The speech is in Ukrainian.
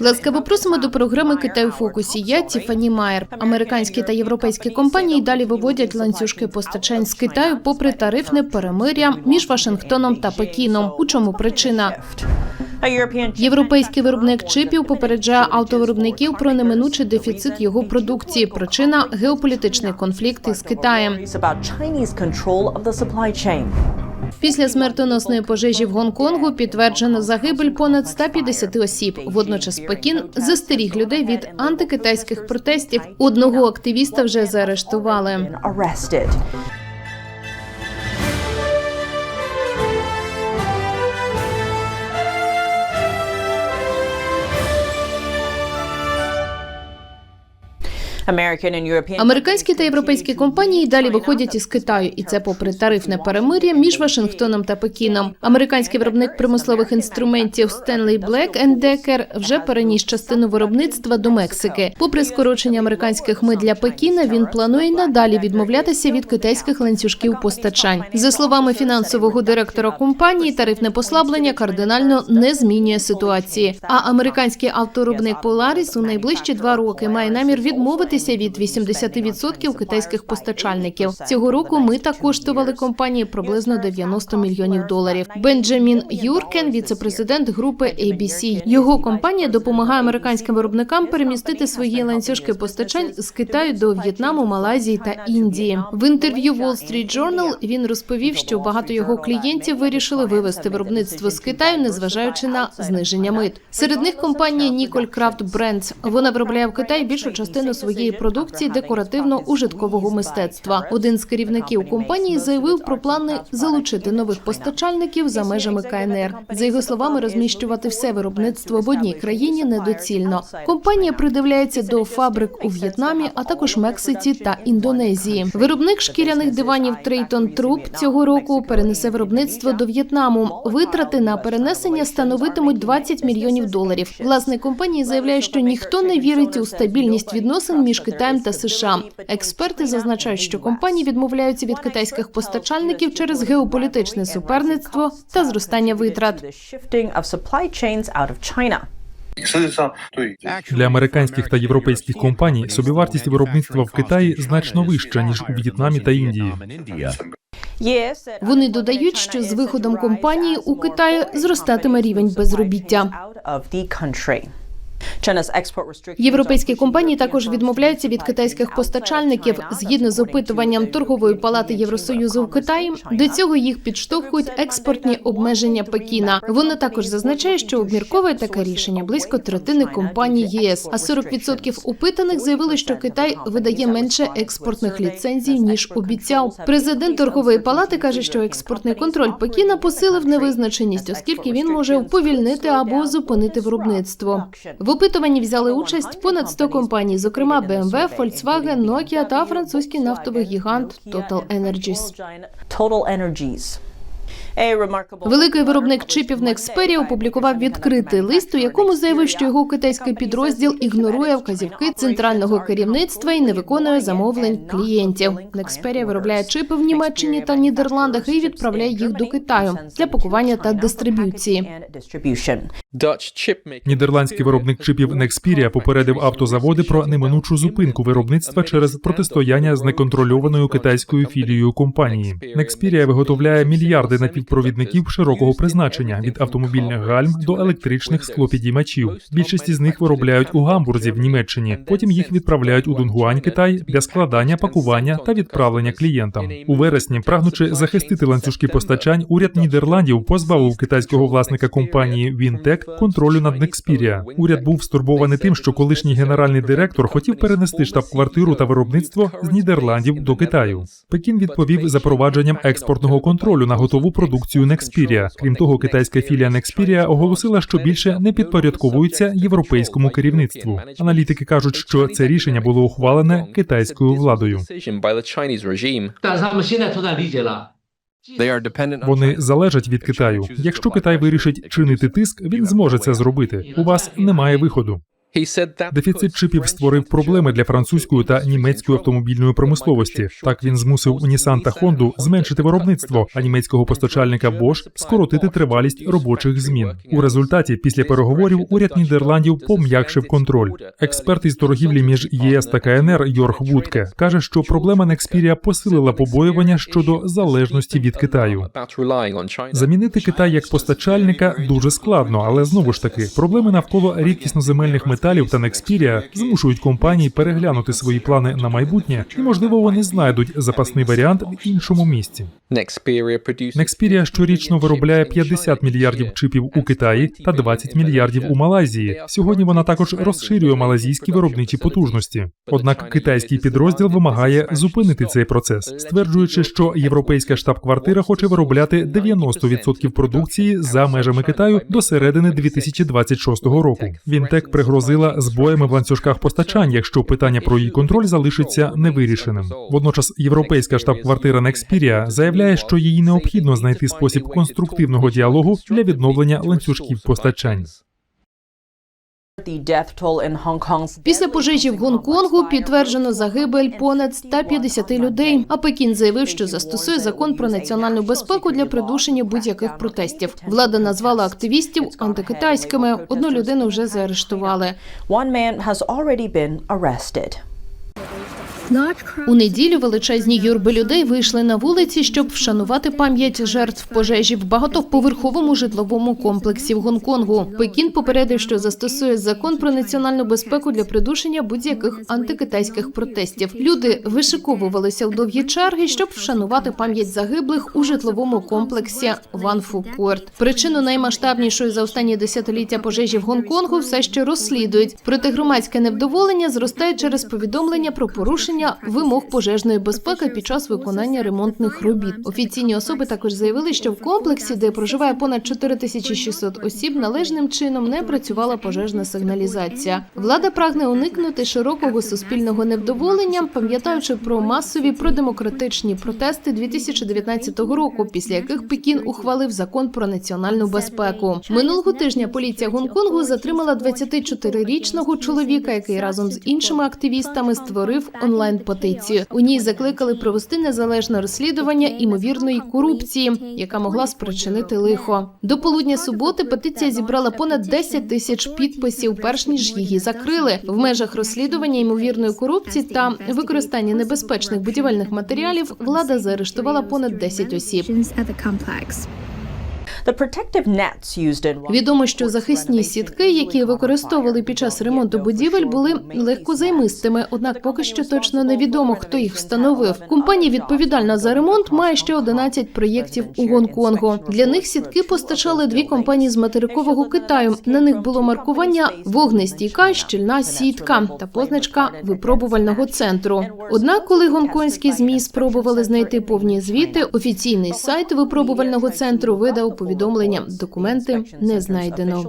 Ласкаво просимо до програми Китай у фокусі. Я Тіфані Майер. Американські та європейські компанії далі виводять ланцюжки постачань з Китаю попри тарифне перемир'я між Вашингтоном та Пекіном. У чому причина? Європейський виробник чипів попереджає автовиробників про неминучий дефіцит його продукції. Причина геополітичний конфлікт із Китаєм. Після смертоносної пожежі в Гонконгу підтверджено загибель понад 150 осіб. Водночас Пекін застеріг людей від антикитайських протестів. Одного активіста вже заарештували. Американські та європейські компанії далі виходять із Китаю, і це попри тарифне перемир'я між Вашингтоном та Пекіном. Американський виробник промислових інструментів Stanley Black Decker вже переніс частину виробництва до Мексики. Попри скорочення американських мит для Пекіна, він планує надалі відмовлятися від китайських ланцюжків постачань. За словами фінансового директора компанії, тарифне послаблення кардинально не змінює ситуації. А американський авторубник Polaris у найближчі два роки має намір відмовитися від 80% китайських постачальників. Цього року мита коштували компанії приблизно 90 мільйонів доларів. Бенджамін Юркен, віцепрезидент групи ABC. Його компанія допомагає американським виробникам перемістити свої ланцюжки постачань з Китаю до В'єтнаму, Малайзії та Індії. В інтерв'ю Wall Street Journal він розповів, що багато його клієнтів вирішили вивести виробництво з Китаю, незважаючи на зниження мит. Серед них компанія Ніколь Крафт Брендс. Вона виробляє в Китаї більшу частину своєї продукції декоративно-ужиткового мистецтва. Один з керівників компанії заявив про плани залучити нових постачальників за межами КНР. За його словами, розміщувати все виробництво в одній країні недоцільно. Компанія придивляється до фабрик у В'єтнамі, а також Мексиці та Індонезії. Виробник шкіряних диванів Трейтон Труп цього року перенесе виробництво до В'єтнаму. Витрати на перенесення становитимуть 20 мільйонів доларів. Власник компанії заявляє, що ніхто не вірить у стабільність відносин між Китаєм та США. Експерти зазначають, що компанії відмовляються від китайських постачальників через геополітичне суперництво та зростання витрат. Для американських та європейських компаній собівартість виробництва в Китаї значно вища ніж у В'єтнамі та Індії. Вони додають, що з виходом компанії у Китаї зростатиме рівень безробіття. Європейські компанії також відмовляються від китайських постачальників. Згідно з опитуванням торгової палати Євросоюзу в Китаї, до цього їх підштовхують експортні обмеження Пекіна. Вони також зазначає, що обмірковує таке рішення близько третини компаній ЄС. А 40% опитаних заявили, що Китай видає менше експортних ліцензій ніж обіцяв. Президент торгової палати каже, що експортний контроль Пекіна посилив невизначеність, оскільки він може уповільнити або зупинити виробництво. В опитуванні взяли участь понад 100 компаній, зокрема BMW, Volkswagen, Nokia та французький нафтовий гігант Total Energies. Великий виробник чипів Nexperia опублікував відкритий лист, у якому заявив, що його китайський підрозділ ігнорує вказівки центрального керівництва і не виконує замовлень клієнтів. Nexperia виробляє чипи в Німеччині та Нідерландах і відправляє їх до Китаю для пакування та дистриб'юції. Нідерландський виробник чипів Nexperia попередив автозаводи про неминучу зупинку виробництва через протистояння з неконтрольованою китайською філією компанії. Nexperia виготовляє мільярди напівпровідників широкого призначення від автомобільних гальм до електричних склопідіймачів. Більшість із них виробляють у Гамбурзі в Німеччині. Потім їх відправляють у Дунгуань, Китай для складання, пакування та відправлення клієнтам. У вересні, прагнучи захистити ланцюжки постачань, уряд Нідерландів позбавив китайського власника компанії Вінтек контролю над Nexperia. Уряд був стурбований тим, що колишній генеральний директор хотів перенести штаб-квартиру та виробництво з Нідерландів до Китаю. Пекін відповів запровадженням експортного контролю на готову продукцію Nexperia. Крім того, китайська філія Nexperia оголосила, що більше не підпорядковується європейському керівництву. Аналітики кажуть, що це рішення було ухвалене китайською владою. Вони залежать від Китаю. Якщо Китай вирішить чинити тиск, він зможе це зробити. У вас немає виходу. Дефіцит чипів створив проблеми для французької та німецької автомобільної промисловості. Так він змусив Nissan та Honda зменшити виробництво, а німецького постачальника Bosch скоротити тривалість робочих змін. У результаті, після переговорів, уряд Нідерландів пом'якшив контроль. Експерт із торгівлі між ЄС та КНР Йорг Вудке каже, що проблема Nexperia посилила побоювання щодо залежності від Китаю. Замінити Китай як постачальника дуже складно, але знову ж таки проблеми навколо рідкісноземельних металів та Nexperia змушують компанії переглянути свої плани на майбутнє, і можливо вони знайдуть запасний варіант в іншому місці. Nexperia щорічно виробляє 50 мільярдів чипів у Китаї та 20 мільярдів у Малайзії. Сьогодні вона також розширює малазійські виробничі потужності. Однак китайський підрозділ вимагає зупинити цей процес, стверджуючи, що європейська штаб-квартира хоче виробляти 90% продукції за межами Китаю до середини 2026 року. Вінтек пригрозила збоями в ланцюжках постачань, якщо питання про її контроль залишиться невирішеним. Водночас європейська штаб-квартира Nexperia заявляє, що їй необхідно знайти спосіб конструктивного діалогу для відновлення ланцюжків постачань. Після пожежі в Гонконгу підтверджено загибель понад 150 людей. А Пекін заявив, що застосує закон про національну безпеку для придушення будь-яких протестів. Влада назвала активістів антикитайськими. Одну людину вже заарештували. У неділю величезні юрби людей вийшли на вулиці, щоб вшанувати пам'ять жертв пожежі в багатоповерховому житловому комплексі в Гонконгу. Пекін попередив, що застосує закон про національну безпеку для придушення будь-яких антикитайських протестів. Люди вишиковувалися в довгі черги, щоб вшанувати пам'ять загиблих у житловому комплексі Ван Фу Корт. Причину наймасштабнішої за останні десятиліття пожежі в Гонконгу все ще розслідують. Проте громадське невдоволення зростає через повідомлення про порушення вимог пожежної безпеки під час виконання ремонтних робіт. Офіційні особи також заявили, що в комплексі, де проживає понад 4600 осіб, належним чином не працювала пожежна сигналізація. Влада прагне уникнути широкого суспільного невдоволення, пам'ятаючи про масові продемократичні протести 2019 року, після яких Пекін ухвалив закон про національну безпеку. Минулого тижня поліція Гонконгу затримала 24-річного чоловіка, який разом з іншими активістами створив онлайн-петицію. У ній закликали провести незалежне розслідування імовірної корупції, яка могла спричинити лихо. До полудня суботи петиція зібрала понад 10 тисяч підписів, перш ніж її закрили. В межах розслідування ймовірної корупції та використання небезпечних будівельних матеріалів влада заарештувала понад 10 осіб. Відомо, що захисні сітки, які використовували під час ремонту будівель, були легкозаймистими. Однак поки що точно невідомо, хто їх встановив. Компанія відповідальна за ремонт має ще 11 проєктів у Гонконгу. Для них сітки постачали дві компанії з материкового Китаю. На них було маркування вогнестійка, щільна сітка та позначка випробувального центру. Однак, коли гонконгські змі спробували знайти повні звіти, офіційний сайт випробувального центру видав повідомлення. Документи не знайдено.